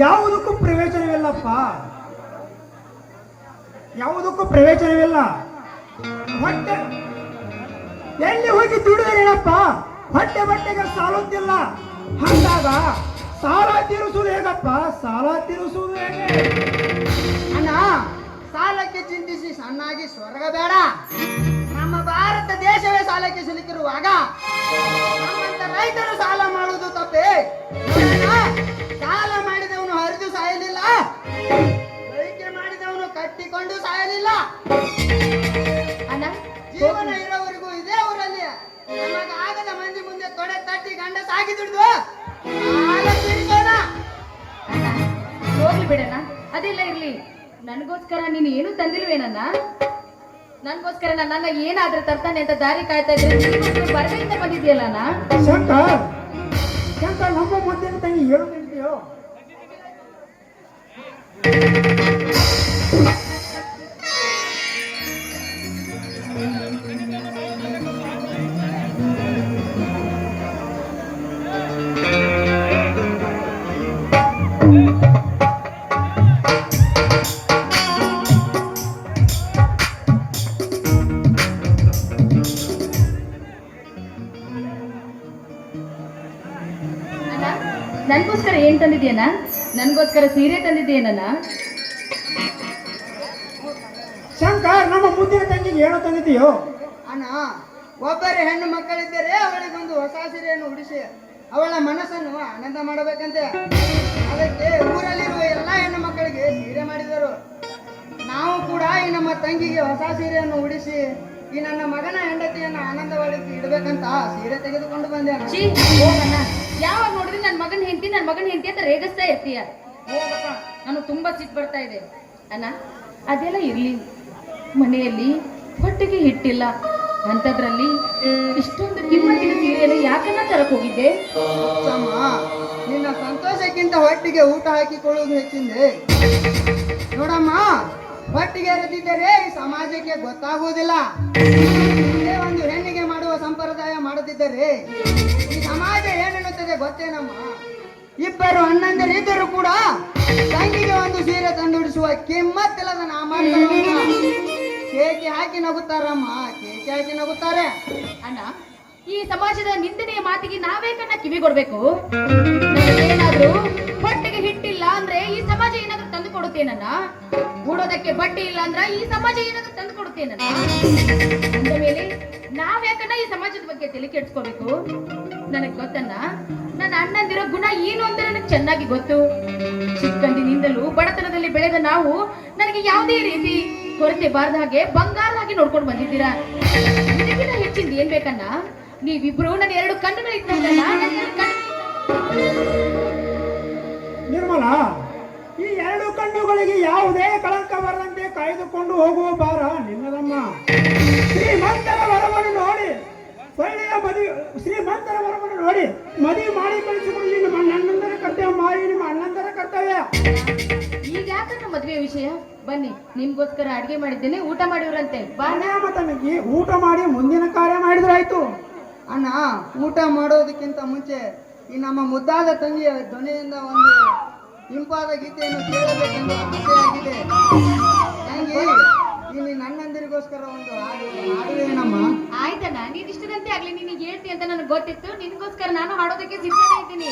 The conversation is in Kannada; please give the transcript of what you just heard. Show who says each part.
Speaker 1: ಯಾವುದಕ್ಕೂ ಪ್ರಯೋಜನವಿಲ್ಲಪ್ಪ. ಯಾವುದಕ್ಕೂ ಪ್ರಯೋಜನವಿಲ್ಲ. ಹೊಟ್ಟೆ ಎಲ್ಲಿ ಹೋಗಿ ದುಡಿದ್ರೇನಪ್ಪ ಹೊಟ್ಟೆ ಬಟ್ಟೆಗೆ ಸಾಲುತ್ತಿಲ್ಲ ಹಂಗಾಗ ಸಾಲ ತೀರಿಸುವುದು ಹೇಗಪ್ಪ? ಸಾಲ ತೀರಿಸುವುದು ಹೇಗೆ?
Speaker 2: ಅಣ್ಣ, ಸಾಲಕ್ಕೆ ಚಿಂತಿಸಿ ಸಣ್ಣಾಗಿ ಸ್ವರ್ಗ ಬೇಡ. ನಮ್ಮ ಭಾರತ ದೇಶವೇ ಸಾಲಕ್ಕೆ ಸಿಲುಕಿರುವಾಗ ನಮ್ಮಂತ ರೈತರು ಸಾಲ ಮಾಡುವುದು ತಪ್ಪೇ? ಜೀವನ ಇರೋವರೆಗೂ ಇದೇ ಊರಲ್ಲಿ. ನಮಗೆ ಆಗದ ಮಂದಿ ಮುಂದೆ ತೊಡೆ ತಟ್ಟಿ ಗಂಡ ಸಾಗಿ ದುಡ್ದು.
Speaker 3: ಹೋಗ್ಲಿ ಬಿಡಣ್ಣ. ಅದೆಲ್ಲ ಇರ್ಲಿ. ನನಗೋಸ್ಕರ ನೀನು ಏನು ತಂದಿಲ್ವೇನಣ್ಣ ನನಗೋಸ್ಕರ ನನ್ನ ಏನಾದ್ರೂ ತರ್ತಾನೆ ಅಂತ ದಾರಿ ಕಾಯ್ತಾ ಇದ್ರೆ ಬರಬೇಕಂತ ಬಂದಿದ್ಯಲ್ಲ ಶಂಕ
Speaker 1: ಶಂಕರ್! ನಮ್ಮ ಮುದ್ದಿನ ತಂಗಿ ಏನು ನಿಂತಿಯೋ
Speaker 3: ಅಣ್ಣ ನನಗೋಸ್ಕರ ಏನ್ ತಂದಿದ್ಯಾನ? ನನಗೋಸ್ಕರ ಸೀರೆ ತಂದಿದ್ಯೇನಣ್ಣ
Speaker 1: ಶಂಕರ್ ನಮ್ಮ ಮುಂದಿನ ತಂಗಿಗೆ ಏನೋ ತಂದಿದೆಯೋ
Speaker 2: ಅಣ್ಣ ಒಬ್ಬರೇ ಹೆಣ್ಣು ಮಕ್ಕಳಿದ್ದರೆ ಅವಳಿಗೊಂದು ಹೊಸ ಸೀರೆಯನ್ನು ಉಡಿಸಿ ಅವಳ ಮನಸ್ಸನ್ನು ಆನಂದ ಮಾಡಬೇಕಂತೆ. ಅದಕ್ಕೆ ಊರಲ್ಲಿರುವ ಎಲ್ಲ ಹೆಣ್ಣು ಮಕ್ಕಳಿಗೆ ಸೀರೆ ಮಾಡಿದರು. ನಾವು ಕೂಡ ಈ ನಮ್ಮ ತಂಗಿಗೆ ಹೊಸ ಸೀರೆಯನ್ನು ಉಡಿಸಿ ಈ ನನ್ನ ಮಗನ ಹೆಂಡತಿಯನ್ನು ಆನಂದವಾಗಿ ಇಡಬೇಕಂತ ಸೀರೆ ತೆಗೆದುಕೊಂಡು ಬಂದೆ
Speaker 3: ಹೋಗಣ್ಣ ಯಾವಾಗ ನೋಡಿದ್ರೆ ನನ್ನ ಮಗನ ಹೆಂಡತಿ ನನ್ನ ಮಗನ ಹೆಂಡತಿ ಅಂತ ರೇಗಿಸ್ತಾ ಇರ್ತೀಯ. ಹೋಗಪ್ಪ ನಾನು ತುಂಬಾ ಸಿಟ್ಟು ಬರ್ತಾ ಇದೆ. ಅಣ್ಣ ಅದೆಲ್ಲ ಇರ್ಲಿ. ಮನೆಯಲ್ಲಿ ಹೊಟ್ಟೆಗೆ ಹಿಟ್ಟಿಲ್ಲ. ಅಂಥದ್ರಲ್ಲಿ ಇಷ್ಟೊಂದು ಕಿಮ್ಮತ್ತಿನ ಸೀರೆಯನ್ನು ಯಾಕನ್ನ ತರಕ್ ಹೋಗಿದ್ದೆ?
Speaker 2: ನಿನ್ನ ಸಂತೋಷಕ್ಕಿಂತ ಹೊಟ್ಟಿಗೆ ಊಟ ಹಾಕಿಕೊಳ್ಳುವುದು ಹೆಚ್ಚಿಂದೆ. ನೋಡಮ್ಮ ಎರೆದಿದ್ದರೆ ಈ ಸಮಾಜಕ್ಕೆ ಗೊತ್ತಾಗುವುದಿಲ್ಲ. ಒಂದು ಹೆಣ್ಣಿಗೆ ಮಾಡುವ ಸಂಪ್ರದಾಯ ಮಾಡದಿದ್ದರೆ ಈ ಸಮಾಜ ಏನೆನ್ನುತ್ತದೆ ಗೊತ್ತೇನಮ್ಮ ಇಬ್ಬರು ಅಣ್ಣಂದಿರಿದ್ದರೂ ಕೂಡ ತಂಗಿಗೆ ಒಂದು ಸೀರೆ ತಂದುಡಿಸುವ ಕಿಮ್ಮತ್ತಿಲ್ಲದ ನಾ ಮಾಡ್ತಾರಮ್ಮ ಕೇಕೆ ಹಾಕಿ ನಗುತ್ತಾರಮ್ಮ, ಕೇಕೆ ಹಾಕಿ ನಗುತ್ತಾರೆ.
Speaker 3: ಅಣ್ಣ, ಈ ಸಮಾಜದ ನಿಂದನೆಯ ಮಾತಿಗೆ ನಾವೇ ಕಣ್ಣ ಕಿವಿ ಕೊಡ್ಬೇಕು ಕೊಡುತ್ತೇನನ್ನ ಉಡೋದಕ್ಕೆ ಬಟ್ಟೆ ಇಲ್ಲ ಅಂದ್ರ ಈ ಸಮಾಜ ಏನಾದ್ರು ತಂದು ಕೊಡ್ತೇನನ್ನ ಅಂದ ಮೇಲೆ ಈ ಸಮಾಜದ ಬಗ್ಗೆ ತಲೆ ಕೆಡ್ಸ್ಕೋಬೇಕು? ನನಗ್ ಗೊತ್ತನ್ನ? ನನ್ನ ಅಣ್ಣಂದಿರೋ ಗುಣ ಏನು ಅಂತ ನನಗೆ ಚೆನ್ನಾಗಿ ಗೊತ್ತು. ಚಿಕ್ಕಂದಿನಿಂದಲೂ ಬಡತನದಲ್ಲಿ ಬೆಳೆದ ನಾವು ನನಗೆ ಯಾವುದೇ ರೀತಿ ಕೊರತೆ ಬಾರದ ಹಾಗೆ ಬಂಗಾರದ ಹಾಗೆ ನೋಡ್ಕೊಂಡು ಬಂದಿದ್ದೀರಾ? ಇದಕ್ಕಿಂತ ಹೆಚ್ಚಿಂದ ಏನ್ ಬೇಕನ್ನ? ನೀವಿಬ್ರು ನನ್ನ ಎರಡು ಕಣ್ಣುಗಳಿದ್ದ
Speaker 1: ನಿರ್ಮಲಾ! ಕಣ್ಣುಗಳಿಗೆ ಯಾವುದೇ ಕಳಂಕ ಬರದಂತೆ ಕಾಯ್ದುಕೊಂಡು ಹೋಗುವ ಭಾರ ನಿನ್ನದಮ್ಮ. ಶ್ರೀಮಂತರ ವರವನ್ನು ನೋಡಿ ಒಳ್ಳೆಯ ಮದುವೆ ಶ್ರೀಮಂತರ ವರವನ್ನು ನೋಡಿ ಮದುವೆ ಮಾಡಿ ಕಳಿಸಿಕೊಂಡು ನಿಮ್ಮ ಅಣ್ಣಂದರ ಕರ್ತವ್ಯ ಮಾಡಿ ನಿಮ್ಮ ಅಣ್ಣಂದರ ಕರ್ತವ್ಯ.
Speaker 3: ಈಗ ಯಾಕನ್ನ ಮದುವೆ ವಿಷಯ? ಬನ್ನಿ ನಿಮ್ಗೋಸ್ಕರ ಅಡಿಗೆ ಮಾಡಿದ್ದೇನೆ ಊಟ ಮಾಡಿವ್ರಂತೆ. ಬಾ.
Speaker 1: ಬಾಣ್ಯಾಮ ತನಗೆ ಊಟ ಮಾಡಿ ಮುಂದಿನ ಕಾರ್ಯ ಮಾಡಿದ್ರಾಯ್ತು.
Speaker 2: ಅಣ್ಣ ಊಟ ಮಾಡೋದಕ್ಕಿಂತ ಮುಂಚೆ ಈ ನಮ್ಮ ಮುದ್ದಾದ ತಂಗಿಯ ಧ್ವನಿಯಿಂದ ಒಂದು ಇಂಪಾದ ಗೀತೆಯನ್ನು ಕೇಳಬೇಕೆಂದು ಆಸೆಯಾಗಿದೆ ತಂಗಿ ಇಲ್ಲಿ ನನ್ನಂದಿರಿಗೋಸ್ಕರ ಒಂದು ಹಾಡು ಹಾಡುವೇನಮ್ಮ
Speaker 3: ಆಯ್ತಣ್ಣ, ನೀನ್ ಇಷ್ಟದಂತೆ ಆಗ್ಲಿ ನಿನಗೆ ಹೇಳ್ತಿ ಅಂತ ನನಗೆ ಗೊತ್ತಿತ್ತು. ನಿನಗೋಸ್ಕರ ನಾನು ಹಾಡೋದಕ್ಕೆ ಸಿದ್ಧನೇ ಇದ್ದೀನಿ.